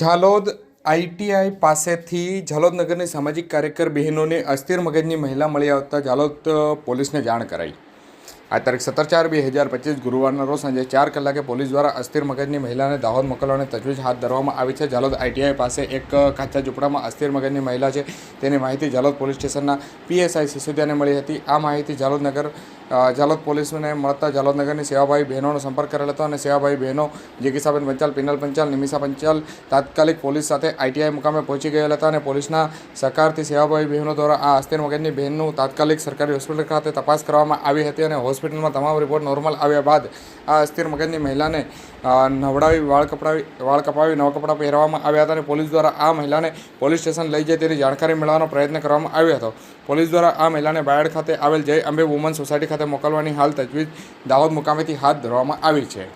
Jhalod ITI પાસેથી ઝાલોદ નગરની સામાજિક કાર્યકર બહેનોને અસ્થિર મગજની મહિલા મળી આવતા ઝાલોદ પોલીસને જાણ કરાઈ. આ તારીખ સત્તર ચાર બે હજાર પચીસ ગુરુવારના રોજ સાંજે ચાર કલાકે પોલીસ દ્વારા અસ્થિર મગજની મહિલાને દાહોદ મોકલવાની તજવીજ હાથ ધરવામાં આવી છે. ઝાલોદ આઈટીઆઈ પાસે એક કાચા ઝૂંપડામાં અસ્થિર મગજની મહિલા છે. તેની માહિતી ઝાલોદ પોલીસ સ્ટેશનના પીએસઆઈ સિસોદિયાને મળી હતી. આ માહિતી ઝાલોદ નગર અ, ઝાલોદ પોલીસને મળતા જાલોદનગરની સેવાભાઈ બહેનોનો સંપર્ક કરેલ હતો અને સેવાભાઈ બહેનો જિગીસાબેન પંચાલ પિનલ પંચાલ નિમિષા પંચાલ તાત્કાલિક પોલીસ સાથે આઈટીઆઈ મુકામે પહોંચી ગયેલા હતા અને પોલીસના સહકારથી સેવાભાઈ બહેનો દ્વારા આ અસ્થિર મગજની બહેનનું તાત્કાલિક સરકારી હોસ્પિટલ ખાતે તપાસ કરવામાં આવી હતી અને હોસ્પિટલમાં તમામ રિપોર્ટ નોર્મલ આવ્યા બાદ આ અસ્થિર મગજની મહિલાને નવડાવી વાળ કપડાવી વાળ કપાવી નવા કપડાં પહેરવામાં આવ્યા હતા અને પોલીસ દ્વારા આ મહિલાને પોલીસ સ્ટેશન લઈ જાય તેની જાણકારી મેળવવાનો પ્રયત્ન કરવામાં આવ્યો હતો. પોલીસ દ્વારા આ મહિલાને બાયડ ખાતે આવેલ જય અંબે વુમન સોસાયટી ખાતે મોકલવાની હાલ તજવીજ દાહોદ મુકામેથી હાથ ધરવામાં આવી છે.